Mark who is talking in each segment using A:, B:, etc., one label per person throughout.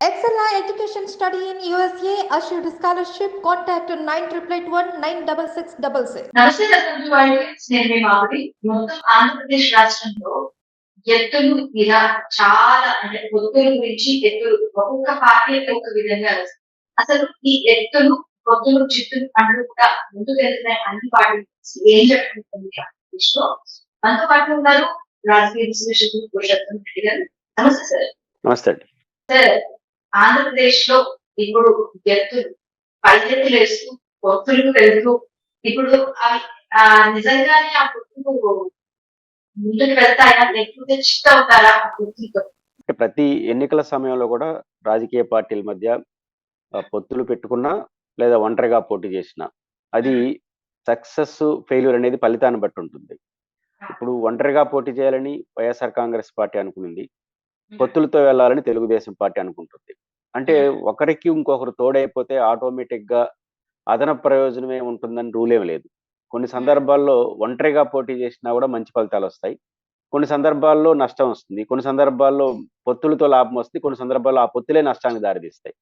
A: Excella Education Study in USA assured scholarship. Contact 9881 96666.
B: నమస్తే దర్శకులు double నేను మీ మామిడి మొత్తం ఆంధ్రప్రదేశ్ రాష్ట్రంలో ఎత్తులు ఇలా చాలా అంటే పొత్తుల గురించి ఎత్తులు ఒక్కొక్క పార్టీ ఒక విధంగా అసలు ఈ ఎత్తులు పొత్తులు చిత్తులు పండ్లు కూడా ముందుకు వెళ్తున్నాయి అన్ని పార్టీలు ఏం జరుగుతుంది ఆంధ్రప్రదేశ్లో మనతో పాటు ఉన్నారు రాజకీయ విశ్లేషకులు పురుషోత్తం రెడ్డి గారు నమస్తే సార్
C: నమస్తే అండి.
B: సార్ ఆంధ్రప్రదేశ్లో ఇప్పుడు ఎత్తులు పైకెత్తులు వేస్తూ పొత్తులకు వెళ్తూ ఇప్పుడు నిజంగానే ఆ పొత్తులు ముందుకు వెళ్తాయా? లేకపోతే చిత్త అవుతారా ఆ
C: అంటే ప్రతి ఎన్నికల సమయంలో కూడా రాజకీయ పార్టీల మధ్య పొత్తులు పెట్టుకున్నా లేదా ఒంటరిగా పోటీ చేసిన అది సక్సెస్ ఫెయిల్యూర్ అనేది ఫలితాన్ని బట్టి ఉంటుంది. ఇప్పుడు ఒంటరిగా పోటీ చేయాలని వైఎస్ఆర్ కాంగ్రెస్ పార్టీ అనుకునింది. పొత్తులతో వెళ్ళాలని తెలుగుదేశం పార్టీ అనుకుంటుంది. అంటే ఒకరికి ఇంకొకరు తోడైపోతే ఆటోమేటిక్గా అదనపు ప్రయోజనమే ఉంటుందని రూల్ ఏం లేదు. కొన్ని సందర్భాల్లో ఒంటరిగా పోటీ చేసినా కూడా మంచి ఫలితాలు వస్తాయి. కొన్ని సందర్భాల్లో నష్టం వస్తుంది. కొన్ని సందర్భాల్లో పొత్తులతో లాభం వస్తుంది. కొన్ని సందర్భాల్లో ఆ పొత్తులే నష్టానికి దారితీస్తాయి.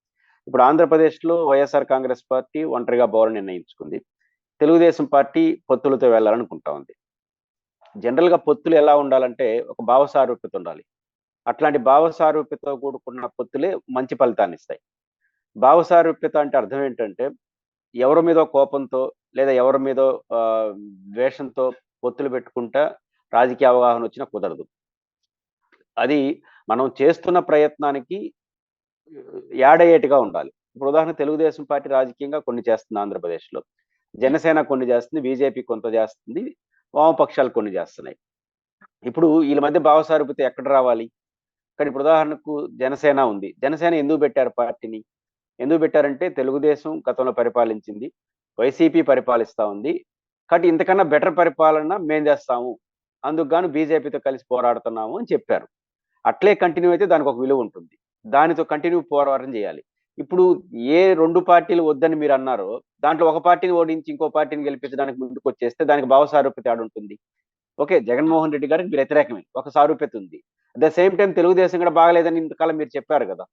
C: ఇప్పుడు ఆంధ్రప్రదేశ్లో వైఎస్ఆర్ కాంగ్రెస్ పార్టీ ఒంటరిగా పోవాలని నిర్ణయించుకుంది. తెలుగుదేశం పార్టీ పొత్తులతో వెళ్ళాలనుకుంటా ఉంది. జనరల్గా పొత్తులు ఎలా ఉండాలంటే ఒక భావ సారూప్యత ఉండాలి. అట్లాంటి భావసారూప్యతతో కూడుకున్న పొత్తులే మంచి ఫలితాన్ని ఇస్తాయి భావసారూప్యత అంటే అర్థం ఏంటంటే ఎవరి మీదో కోపంతో లేదా ఎవరి మీదో వేషంతో ద్వేషంతో పొత్తులు పెట్టుకుంటా రాజకీయ అవగాహన వచ్చినా కుదరదు. అది మనం చేస్తున్న ప్రయత్నానికి యాడయ్యేటిగా ఉండాలి. ఇప్పుడు ఉదాహరణ తెలుగుదేశం పార్టీ రాజకీయంగా కొన్ని చేస్తుంది ఆంధ్రప్రదేశ్లో. జనసేన కొన్ని చేస్తుంది బీజేపీ కొంత చేస్తుంది వామపక్షాలు కొన్ని చేస్తున్నాయి. ఇప్పుడు వీళ్ళ మధ్య భావసారూపత ఎక్కడ రావాలి? కానీ ఇప్పుడు ఉదాహరణకు జనసేన ఉంది. జనసేన ఎందుకు పెట్టారు పార్టీని? ఎందుకు పెట్టారంటే తెలుగుదేశం గతంలో పరిపాలించింది. వైసీపీ పరిపాలిస్తా ఉంది. కాబట్టి ఇంతకన్నా బెటర్ పరిపాలన మేం చేస్తాము. అందుకు గాను బీజేపీతో కలిసి పోరాడుతున్నాము అని చెప్పారు. అట్లే కంటిన్యూ అయితే దానికి ఒక విలువ ఉంటుంది. దానితో కంటిన్యూ పోరాటం చేయాలి. ఇప్పుడు ఏ రెండు పార్టీలు వద్దని మీరు అన్నారో దాంట్లో ఒక పార్టీని ఓడించి ఇంకో పార్టీని గెలిపించడానికి ముందుకు వచ్చేస్తే దానికి భావ సారూప్యత ఆడ ఉంటుంది ఓకే జగన్మోహన్ రెడ్డి గారికి మీరు వ్యతిరేకమే. ఒక సారూప్యత ఉంది. At the same time Telugu Desam కూడా బాగలేదని ఇంతకాలం మీరు చెప్పారు కదా.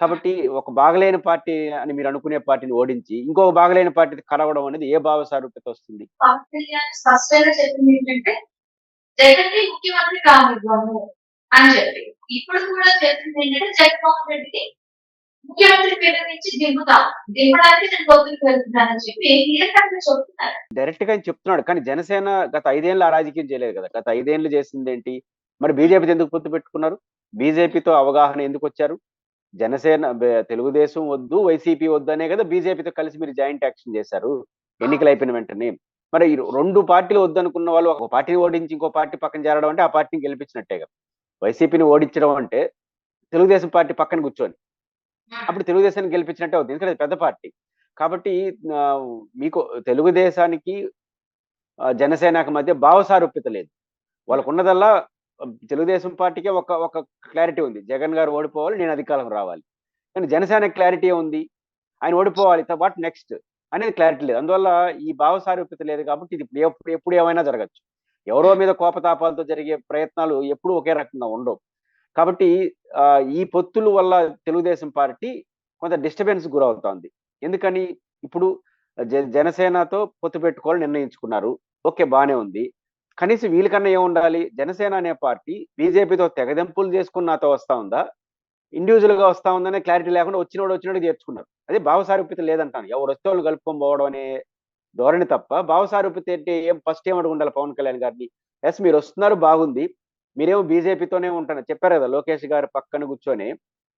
C: కాబట్టి ఒక బాగలేని పార్టీ అని మీరు అనుకునే పార్టీని ఓడించి ఇంకొక బాగలేని పార్టీ కలవడం అనేది ఏ భావ సారూప్యత వస్తుంది?
B: పవన్ కళ్యాణ్ స్పష్టంగా చెప్పింది ఏంటంటే జగన్ని ముఖ్యమంత్రి కానివ్వము అని చెప్పి. ఇప్పుడు కూడా చెప్పింది ఏంటంటే జగన్మోహన్ రెడ్డికి ముఖ్యమంత్రి పేరు నుంచి నేను వెళ్తున్నానని చెప్పి చెప్తున్నారు.
C: డైరెక్ట్గా చెప్తున్నాడు. కానీ జనసేన గత ఐదేళ్ళు ఆ రాజకీయం చేయలేదు కదా. గత ఐదేళ్ళు చేసింది ఏంటి? మరి బీజేపీతో ఎందుకు పొత్తు పెట్టుకున్నారు? బీజేపీతో అవగాహన ఎందుకు వచ్చారు? జనసేన తెలుగుదేశం వద్దు వైసీపీ వద్దు అనే కదా బీజేపీతో కలిసి మీరు జాయింట్ యాక్షన్ చేశారు. ఎన్నికలు అయిపోయిన వెంటనే. మరి ఈ రెండు పార్టీలు వద్దనుకున్న వాళ్ళు ఒక పార్టీని ఓడించి ఇంకో పార్టీ పక్కన చేరడం అంటే ఆ పార్టీని గెలిపించినట్టే కదా. వైసీపీని ఓడించడం అంటే తెలుగుదేశం పార్టీ పక్కన కూర్చొని. అప్పుడు తెలుగుదేశాన్ని గెలిపించినట్టే అవుతుంది ఎందుకంటే పెద్ద పార్టీ. కాబట్టి మీకు తెలుగుదేశానికి ఆ, జనసేనకు మధ్య భావ సారూప్యత లేదు. వాళ్ళకున్నదల్లా తెలుగుదేశం పార్టీకే ఒక ఒక క్లారిటీ ఉంది. జగన్ గారు ఓడిపోవాలి నేను అధికారం రావాలి. కానీ జనసేన క్లారిటీ ఉంది? ఆయన ఓడిపోవాలి వాట్ నెక్స్ట్ అనేది క్లారిటీ లేదు. అందువల్ల ఈ భావ సారూప్యత లేదు కాబట్టి ఇది ఎప్పుడు ఎప్పుడు ఏమైనా జరగచ్చు. ఎవరో మీద కోపతాపాలతో జరిగే ప్రయత్నాలు ఎప్పుడూ ఒకే రకంగా ఉండవు. కాబట్టి ఈ పొత్తుల వల్ల తెలుగుదేశం పార్టీ కొంత డిస్టర్బెన్స్ గురవుతోంది. ఎందుకని? ఇప్పుడు జ- జనసేనతో పొత్తు పెట్టుకోవాలని నిర్ణయించుకున్నారు. ఓకే బాగానే ఉంది. కనీసం వీళ్ళకన్నా ఏముండాలి? జనసేన అనే పార్టీ బీజేపీతో తెగదెంపులు చేసుకుని నాతో వస్తా ఉందా? ఇండివిజువల్గా వస్తా ఉందనే క్లారిటీ లేకుండా వచ్చినోడు వచ్చినట్టు చేర్చుకున్నారు అదే భావసారూప్యత లేదంటాను. ఎవరు వస్తే వాళ్ళు కలుపుకొని పోవడం అనే ధోరణి తప్ప భావసారూప్యత అంటే ఏం ఫస్ట్ ఏం అడుగు పవన్ కళ్యాణ్ గారిని? ఎస్ మీరు వస్తున్నారు బాగుంది. మీరేమో బీజేపీతోనే ఉంటాను చెప్పారు కదా లోకేష్ గారు పక్కన కూర్చొని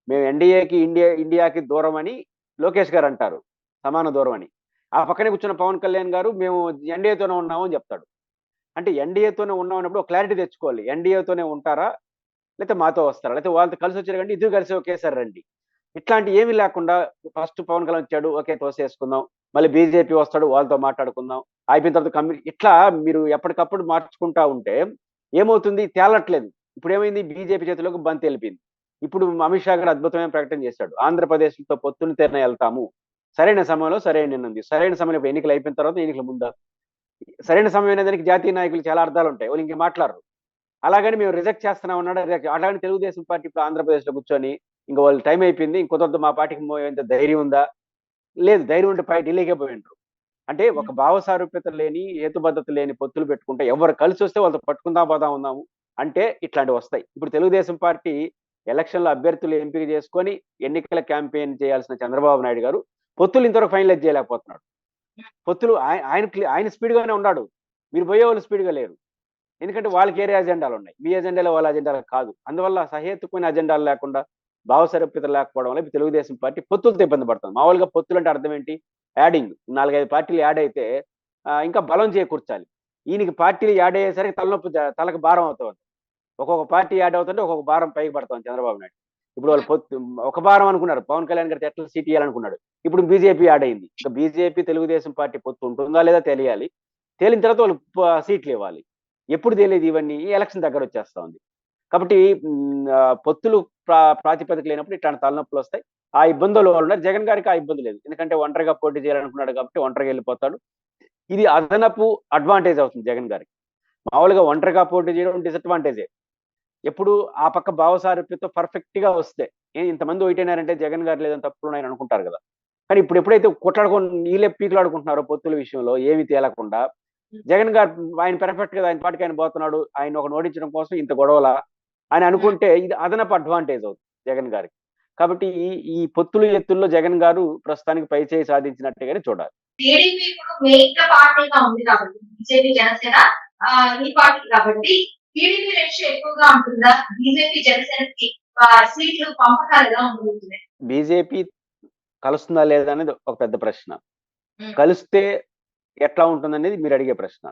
C: మేము ఎన్డీఏకి ఇండియా ఇండియాకి దూరం అని లోకేష్ గారు అంటారు. సమాన దూరం అని. ఆ పక్కనే కూర్చున్న పవన్ కళ్యాణ్ గారు మేము ఎన్డీఏతోనే ఉన్నామని చెప్తాడు. అంటే ఎన్డీఏతోనే ఉన్నామన్నప్పుడు క్లారిటీ తెచ్చుకోవాలి. ఎన్డీఏతోనే ఉంటారా? లేకపోతే మాతో వస్తారా? లేకపోతే వాళ్ళతో కలిసి వచ్చారు కంటే ఇద్దరు కలిసి ఒకేసారి రండి. ఇట్లాంటి ఏమీ లేకుండా ఫస్ట్ పవన్ కళ్యాణ్ వచ్చాడు ఓకే తోసేసుకుందాం. మళ్ళీ బీజేపీ వస్తాడు వాళ్ళతో మాట్లాడుకుందాం. అయిపోయిన తర్వాత కమ్యూ ఇట్లా మీరు ఎప్పటికప్పుడు మార్చుకుంటా ఉంటే ఏమవుతుంది? తేలట్లేదు. ఇప్పుడు ఏమైంది? బీజేపీ చేతిలోకి బంతి వెళ్ళిపోయింది. ఇప్పుడు అమిత్ షా గారు అద్భుతమైన ప్రకటన చేశాడు. ఆంధ్రప్రదేశ్తో పొత్తుని తెరణ వెళ్తాము. సరైన సమయంలో సరైన నిర్ణయం సరైన సమయంలో ఎన్నికలు అయిపోయిన తర్వాత ఎన్నికల ముందా? సరైన సమయం దానికి జాతీయ నాయకులు చాలా అర్థాలు ఉంటాయి వాళ్ళు ఇంక మాట్లాడరు. అలాగని మేము రిజెక్ట్ చేస్తున్నాం అన్నాడు. రిజెక్ట్ అలాగని తెలుగుదేశం పార్టీ ఇప్పుడు ఆంధ్రప్రదేశ్లో కూర్చొని ఇంకా వాళ్ళు టైం అయిపోయింది. ఇంకొంత మా పార్టీకి మోయేంత ధైర్యం ఉందా? లేదు. ధైర్యం ఉంటే పై ఢిల్లీకే పోయి ఉంటారు అంటే ఒక భావ సారూప్యత లేని హేతుబద్ధత లేని పొత్తులు పెట్టుకుంటే ఎవరు కలిసి వస్తే వాళ్ళతో పట్టుకుందాం పోదాం ఉందాము అంటే ఇట్లాంటివి వస్తాయి. ఇప్పుడు తెలుగుదేశం పార్టీ ఎలక్షన్లో అభ్యర్థులు ఎంపిక చేసుకొని ఎన్నికల క్యాంపెయిన్ చేయాల్సిన చంద్రబాబు నాయుడు గారు పొత్తులు ఇంతవరకు ఫైనలైజ్ చేయలేకపోతున్నాడు పొత్తులు ఆయన ఆయన స్పీడ్ గానే ఉన్నాడు. మీరు పోయే వాళ్ళు స్పీడ్గా లేరు. ఎందుకంటే వాళ్ళకి ఏరే అజెండాలు ఉన్నాయి. మీ అజెండాలో వాళ్ళ అజెండాలు కాదు. అందువల్ల సహేతుకమైన అజెండాలు లేకుండా భావసరప్యత లేకపోవడం వల్ల తెలుగుదేశం పార్టీ పొత్తులతో ఇబ్బంది పడుతుంది. మామూలుగా పొత్తులు అంటే అర్థం ఏంటి? యాడింగ్. నాలుగైదు పార్టీలు యాడ్ అయితే ఇంకా బలం చేకూర్చాలి. ఈయనకి పార్టీలు యాడ్ అయ్యేసరికి తలనొప్పి తలకు భారం అవుతుంది. ఒక్కొక్క పార్టీ యాడ్ అవుతుంటే ఒక్కొక్క భారం పైకి పడతాం చంద్రబాబు నాయుడు. ఇప్పుడు వాళ్ళు పొత్తు ఒక భారం అనుకున్నారు. పవన్ కళ్యాణ్ గారికి ఎట్లా సీట్ ఇవ్వాలనుకున్నాడు ఇప్పుడు బీజేపీ యాడ్ అయింది. ఇంకా బీజేపీ తెలుగుదేశం పార్టీ పొత్తు ఉంటుందా లేదా తెలియాలి. తేలిన తర్వాత వాళ్ళు సీట్లు ఇవ్వాలి. ఎప్పుడు తెలియదు ఇవన్నీ? ఈ ఎలక్షన్ దగ్గర వచ్చేస్తా ఉంది. కాబట్టి పొత్తులు ప్రా ప్రాతిపదిక లేనప్పుడు ఇట్లాంటి తలనొప్పులు వస్తాయి. ఆ ఇబ్బందులు వాళ్ళు ఉన్నారు? జగన్ గారికి ఆ ఇబ్బంది లేదు. ఎందుకంటే ఒంటరిగా పోటీ చేయాలనుకున్నాడు కాబట్టి ఒంటరిగా వెళ్ళిపోతాడు. ఇది అదనపు అడ్వాంటేజ్ అవుతుంది జగన్ గారికి. మామూలుగా ఒంటరిగా పోటీ చేయడం డిసడ్వాంటేజే. ఎప్పుడు ఆ పక్క భావసారూప్యతో పర్ఫెక్ట్గా వస్తే. ఏ ఇంతమంది ఒకటైనారంటే జగన్ గారు లేదని తప్పులు ఉన్నాయని అనుకుంటారు కదా. కానీ ఇప్పుడు ఎప్పుడైతే కొట్లాడుకొని నీళ్ళే పీకులాడుకుంటున్నారో పొత్తుల విషయంలో ఏమి తేలకుండా జగన్ గారు ఆయన పెర్ఫెక్ట్గా ఆయన పాటికి ఆయన పోతున్నాడు ఆయన ఒక ఓడించడం కోసం ఇంత గొడవల అని అనుకుంటే ఇది అదనపు అడ్వాంటేజ్ అవుతుంది జగన్ గారికి. కాబట్టి ఈ ఈ పొత్తులు ఎత్తుల్లో జగన్ గారు ప్రస్తుతానికి పై చేయి సాధించినట్టుగానే చూడాలి.
B: టీడీపీ ఇప్పుడు మెయిన్ పార్టీగా ఉంది కాబట్టి బీజేపీ జనసేన ఈ పార్టీ కాబట్టి టీడీపీ రేషియో ఎక్కువగా ఉంటుందా? బీజేపీ జనసేనకి సీట్లు పంపకాలు ఎలా ఉండబోతున్నాయి
C: బీజేపీ కలుస్తుందా లేదా అనేది ఒక పెద్ద ప్రశ్న. కలిస్తే ఎట్లా ఉంటుందనేది మీరు అడిగే ప్రశ్న.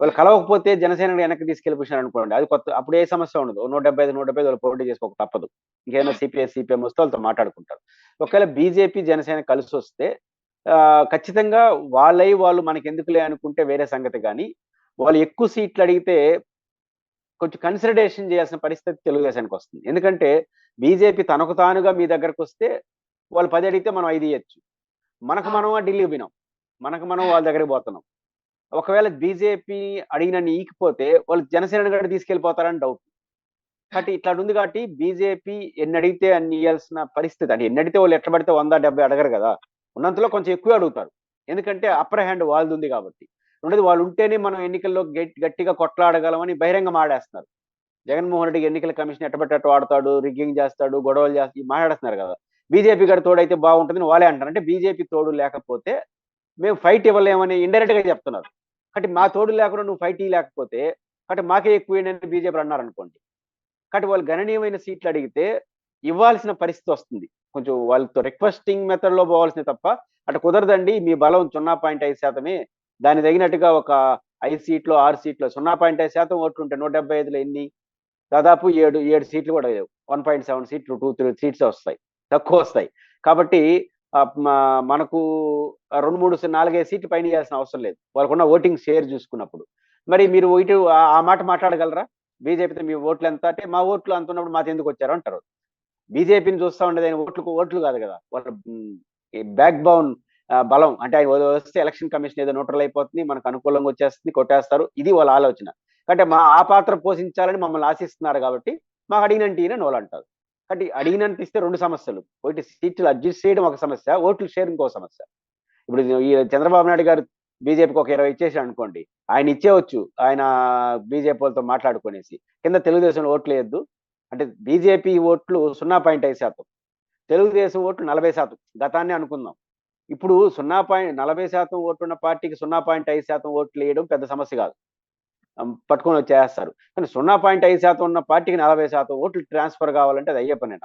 C: వాళ్ళు కలవకపోతే జనసేన వెనక్కి తీసుకెళ్ళిపోయినారు అనుకోండి. అది కొత్త అప్పుడు ఏ సమస్య ఉండదు. నూట డెబ్బై ఐదు నూట డెబ్బై ఐదు వాళ్ళు పోటీ చేసుకోక తప్పదు. ఇంకేమైనా సిపిఐ సిపిఎం వస్తే వాళ్ళతో మాట్లాడుకుంటారు. ఒకవేళ బీజేపీ జనసేన కలిసి వస్తే ఖచ్చితంగా వాళ్ళై వాళ్ళు మనకి ఎందుకులే అనుకుంటే వేరే సంగతి కానీ వాళ్ళు ఎక్కువ సీట్లు అడిగితే కొంచెం కన్సిడరేషన్ చేయాల్సిన పరిస్థితి తెలుగుదేశానికి వస్తుంది. ఎందుకంటే బీజేపీ తనకు తానుగా మీ దగ్గరకు వస్తే వాళ్ళు పది అడిగితే మనం ఐదు ఇవ్వచ్చు మనకు మనం ఢిల్లీ పోయినాం. మనకు మనం వాళ్ళ దగ్గరికి పోతున్నాం. ఒకవేళ బీజేపీ అడిగిన ఈకిపోతే వాళ్ళు జనసేన గడ్డ తీసుకెళ్ళిపోతారని డౌట్ కాబట్టి ఇట్లా ఉంది కాబట్టి బీజేపీ ఎన్ని అడిగితే అన్ని ఇవ్వాల్సిన పరిస్థితి. అంటే ఎన్ని అడిగితే వాళ్ళు ఎట్లా పడితే వంద డెబ్బై అడగరు కదా. ఉన్నంతలో కొంచెం ఎక్కువ అడుగుతారు. ఎందుకంటే అప్పర్ హ్యాండ్ వాళ్ళది ఉంది కాబట్టి. రెండోది వాళ్ళు ఉంటేనే మనం ఎన్నికల్లో గట్టి గట్టిగా కొట్లాడగలమని బహిరంగ ఆడేస్తున్నారు. జగన్మోహన్ రెడ్డి ఎన్నికల కమిషన్ ఎట్టబెట్టట్టు ఆడతాడు రిగ్గింగ్ చేస్తాడు గొడవలు చేస్తాడు మాట్లాడేస్తున్నారు కదా. బీజేపీ గారి తోడైతే బాగుంటుందని వాళ్ళే అంటారు. అంటే బీజేపీ తోడు లేకపోతే మేము ఫైట్ ఇవ్వలేమని ఇండైరెక్ట్గా చెప్తున్నారు. కాబట్టి మా తోడు లేకుండా నువ్వు ఫైట్ ఇవ్వలేకపోతే కాబట్టి మాకే ఎక్కువ బీజేపీ అన్నారు అనుకోండి. కాబట్టి వాళ్ళు గణనీయమైన సీట్లు అడిగితే ఇవ్వాల్సిన పరిస్థితి వస్తుంది. కొంచెం వాళ్ళతో రిక్వెస్టింగ్ మెథడ్లో పోవాల్సింది తప్ప అటు కుదరదండి. మీ బలం సున్నా పాయింట్ ఐదు శాతమే దాని తగినట్టుగా ఒక ఐదు సీట్లు ఆరు సీట్లు సున్నా పాయింట్ ఐదు శాతం ఓట్లు ఉంటే నూట డెబ్బై ఐదులో ఎన్ని? దాదాపు ఏడు ఏడు సీట్లు కూడా లేవు. వన్ పాయింట్ సెవెన్ సీట్లు టూ త్రీ సీట్స్ వస్తాయి. తక్కువ వస్తాయి. కాబట్టి మనకు రెండు మూడు నాలుగైదు సీట్లు పైన చేయాల్సిన అవసరం లేదు. వాళ్ళకున్న ఓటింగ్ షేర్ చూసుకున్నప్పుడు. మరి మీరు ఇటు ఆ- మాట మాట్లాడగలరా? బీజేపీతో మీ ఓట్లు ఎంత? అంటే మా ఓట్లు అంత ఉన్నప్పుడు మాకు ఎందుకు వచ్చారు అంటారు. బీజేపీని చూస్తా ఉండేది ఆయన ఓట్లు ఓట్లు కాదు కదా. వాళ్ళ బ్యాక్ బౌన్ బలం. అంటే ఆయన వస్తే ఎలక్షన్ కమిషన్ ఏదో న్యూట్రల్ అయిపోతుంది మనకు అనుకూలంగా వచ్చేస్తుంది కొట్టేస్తారు. ఇది వాళ్ళ ఆలోచన. అంటే మా ఆ పాత్ర పోషించాలని మమ్మల్ని ఆశిస్తున్నారు కాబట్టి మాకు అడిగినంటే ఈయన నోలు అంటారు. కాబట్టి అడిగినంత ఇస్తే రెండు సమస్యలు. ఒకటి సీట్లు అడ్జస్ట్ చేయడం ఒక సమస్య ఓట్లు షేర్ ఇంకో సమస్య. ఇప్పుడు ఈ చంద్రబాబు నాయుడు గారు బీజేపీకి ఒక ఇరవై ఇచ్చేసాడు అనుకోండి ఆయన ఇచ్చేవచ్చు ఆయన బీజేపీ వాళ్ళతో మాట్లాడుకునేసి. కింద తెలుగుదేశం ఓట్లు వేయద్దు. అంటే బీజేపీ ఓట్లు సున్నా పాయింట్ ఐదు శాతం. తెలుగుదేశం ఓట్లు నలభై శాతం. గతాన్ని అనుకుందాం. ఇప్పుడు సున్నా పాయింట్ నలభై శాతం ఓట్లున్న పార్టీకి సున్నా పాయింట్ ఐదు శాతం ఓట్లు వేయడం పెద్ద సమస్య కాదు. పట్టుకొని వచ్చేస్తారు. కానీ సున్నా పాయింట్ ఐదు శాతం ఉన్న పార్టీకి నలభై శాతం ఓట్లు ట్రాన్స్ఫర్ కావాలంటే అది అయ్యే పనేట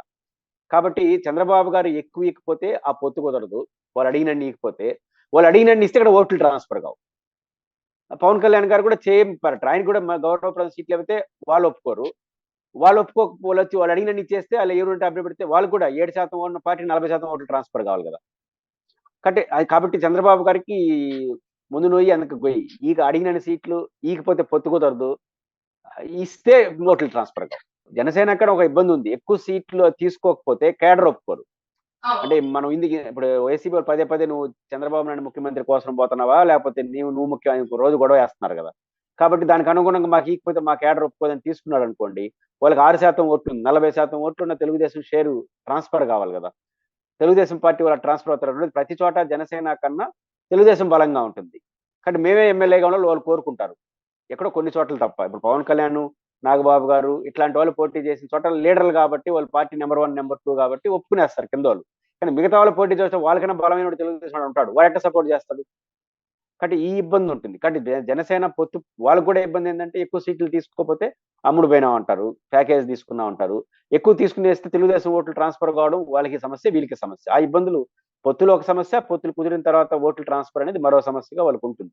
C: కాబట్టి చంద్రబాబు గారు ఎక్కువ ఇకపోతే ఆ పొత్తు కుదరదు. వాళ్ళు అడిగినన్ని ఇకపోతే వాళ్ళు అడిగినన్ని ఇస్తే ఇక్కడ ఓట్లు ట్రాన్స్ఫర్ కావు. పవన్ కళ్యాణ్ గారు కూడా చేయం ఆయన కూడా గౌరవ గౌరవప్రద సీట్లు అయితే వాళ్ళు ఒప్పుకోరు. వాళ్ళు ఒప్పుకోకపోవచ్చు వాళ్ళు అడిగినన్ని ఇచ్చేస్తే వాళ్ళు ఎవరు అభ్యర్థి పెడితే వాళ్ళు కూడా ఏడు శాతం ఉన్న పార్టీ నలభై శాతం ఓట్లు ట్రాన్స్ఫర్ కావాలి కదా. కాబట్టి అది కాబట్టి చంద్రబాబు గారికి ముందు నొయ్యి అందుకు గొయ్యి. ఈక అడిగిన సీట్లు ఈకపోతే పొత్తు కుదరదు. ఇస్తే ఓట్లు ట్రాన్స్ఫర్ కావు. జనసేన అక్కడ ఒక ఇబ్బంది ఉంది. ఎక్కువ సీట్లు తీసుకోకపోతే కేడర్ ఒప్పుకోరు. అంటే మనం ఇందుకు ఇప్పుడు వైసీపీ వాళ్ళు పదే పదే నువ్వు చంద్రబాబు నాయుడు ముఖ్యమంత్రి కోసం పోతున్నావా? లేకపోతే నీవు నువ్వు ముఖ్యం రోజు గొడవ వేస్తున్నారు కదా. కాబట్టి దానికి అనుగుణంగా మాకు ఈకపోతే మా కేడర్ ఒప్పుకోదని తీసుకున్నాడు అనుకోండి వాళ్ళకి ఆరు శాతం ఓట్లు నలభై శాతం ఓట్లు ఉన్న తెలుగుదేశం షేరు ట్రాన్స్ఫర్ కావాలి కదా. తెలుగుదేశం పార్టీ వాళ్ళు ట్రాన్స్ఫర్ అవుతారు అనేది ప్రతి చోట జనసేన కన్నా తెలుగుదేశం బలంగా ఉంటుంది. కానీ మేమే ఎమ్మెల్యేగా ఉన్న వాళ్ళు కోరుకుంటారు. ఎక్కడో కొన్ని చోట్ల తప్ప. ఇప్పుడు పవన్ కళ్యాణ్ నాగబాబు గారు ఇట్లాంటి వాళ్ళు పోటీ చేసిన చోట లీడర్లు కాబట్టి వాళ్ళు party number one number two కాబట్టి ఒప్పుకునేస్తారు కింద వాళ్ళు. కానీ మిగతా వాళ్ళు పోటీ చేస్తే వాళ్ళకన్నా బలమైన తెలుగుదేశం ఉంటాడు. వాడు ఎట్లా సపోర్ట్ చేస్తాడు? కాబట్టి ఈ ఇబ్బంది ఉంటుంది కాబట్టి జనసేన పొత్తు వాళ్ళకు కూడా ఇబ్బంది ఏంటంటే ఎక్కువ సీట్లు తీసుకోకపోతే అమ్ముడు పోయినా ఉంటారు ప్యాకేజ్ తీసుకున్నా ఉంటారు ఎక్కువ తీసుకునేస్తే తెలుగుదేశం ఓట్లు ట్రాన్స్ఫర్ కావడం వాళ్ళకి సమస్య వీళ్ళకి సమస్య. ఆ ఇబ్బందులు పొత్తులు ఒక సమస్య పొత్తులు కుదిరిన తర్వాత ఓట్లు ట్రాన్స్ఫర్ అనేది మరో సమస్యగా వాళ్ళకు ఉంటుంది